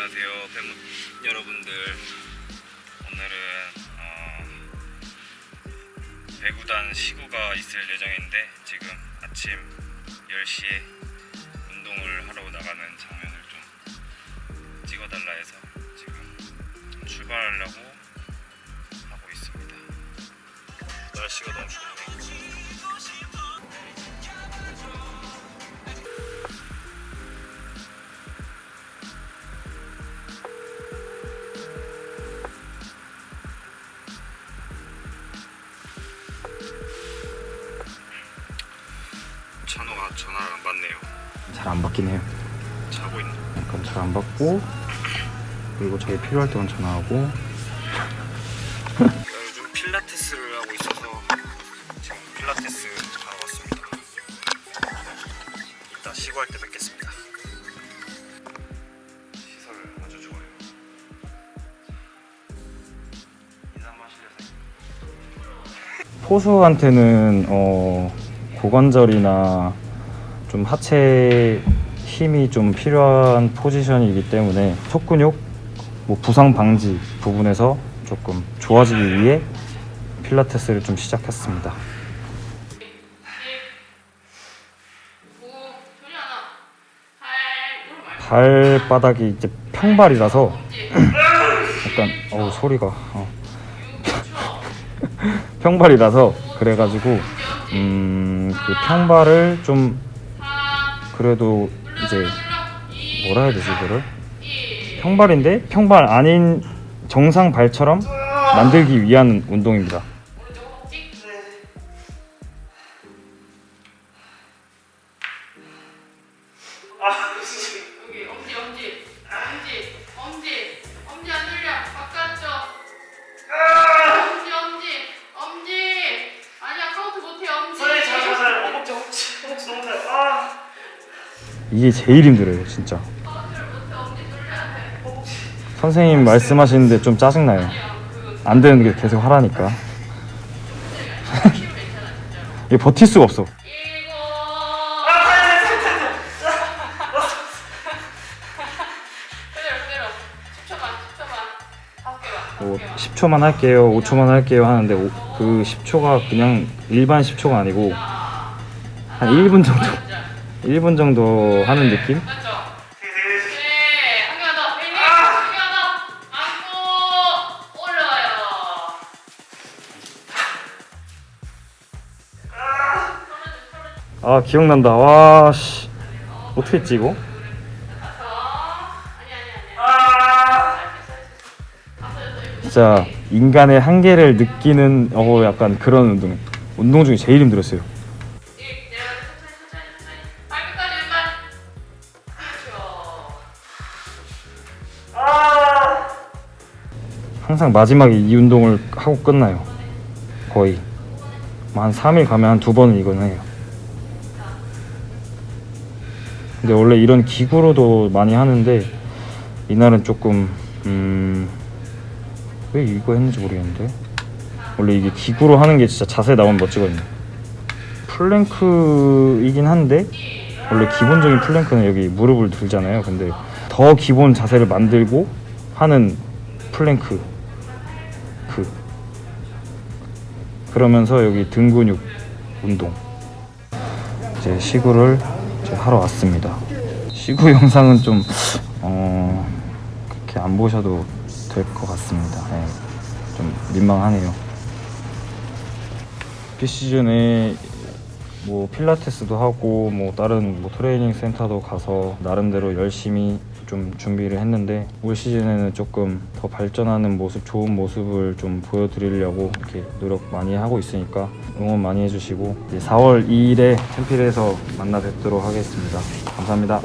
안녕하세요 팬 여러분들. 오늘은 어, 배구단 시구가 있을 예정인데 지금 아침 10시에 운동을 하러 나가는 장면을 좀 찍어달라 해서 지금 출발하려고 하고 있습니다. 날씨가 너무 좋네요 전화를 안 받네요 잘 안 받긴 해요. 자고 있나? 약간 잘안 받고 그리고 저희 필요할 때만 전화하고 제가 요즘 필라테스를 하고 있어서 지금 필라테스 하러 왔습니다. 이따 쉬고 할때 뵙겠습니다. 시설 아주 좋아요. 인사 한번 하시려서 포수한테는 어, 고관절이나 좀 하체 힘이 좀 필요한 포지션이기 때문에 속근육 뭐 부상 방지 부분에서 조금 좋아지기 위해 필라테스를 좀 시작했습니다. 발바닥이 이제 평발이라서 약간 어우 소리가 어. 평발이라서 그래가지고 음, 그 평발을 좀 그래도 이제 뭐라 해야 되지 이거를? 평발인데? 평발 아닌 정상 발처럼 만들기 위한 운동입니다. 엄지 엄지 엄지 엄지 엄지 안 들려 바깥쪽 엄지 엄지 엄지 아니야 카운트 못해 엄지 허벅지 허벅지 허벅지 너무 타요. 아. 이게 제일 힘들어요 진짜. 선생님 말씀하시는데 좀 짜증나요. 안 되는 게 계속 하라니까. 이게 버틸 수가 없어. 이거 그대로 그대로 10초만 10초만 다섯 개만 뭐 10초만 할게요, 5초만 할게요 하는데 오- 그 10초가 그냥 일반 10초가 아니고 한 1분 정도 1분 정도 하는 느낌? 아 기억난다. 와 씨. 어떻게 했지. 진짜 인간의 한계를 느끼는 어 약간 그런 운동. 운동 중에 제일 힘들었어요. 항상 마지막에 이 운동을 하고 끝나요. 거의 뭐한 3일 가면 한 두 번은 이거는 해요. 근데 원래 이런 기구로도 많이 하는데 이날은 조금 음... 왜 이거 했는지 모르겠는데 원래 이게 기구로 하는 게 진짜 자세 나오면 멋지거든요. 플랭크이긴 한데 원래 기본적인 플랭크는 여기 무릎을 들잖아요. 근데 더 기본 자세를 만들고 하는 플랭크 그 그러면서 여기 등 근육 운동 이제 시구를 이제 하러 왔습니다. 시구 영상은 좀 어, 그렇게 안 보셔도 될 것 같습니다. 네, 좀 민망하네요. 비시즌에 뭐 필라테스도 하고 뭐 다른 뭐 트레이닝 센터도 가서 나름대로 열심히 좀 준비를 했는데 올 시즌에는 조금 더 발전하는 모습, 좋은 모습을 좀 보여드리려고 이렇게 노력 많이 하고 있으니까 응원 많이 해주시고 이제 4월 2일에 챔피에서 만나 뵙도록 하겠습니다. 감사합니다.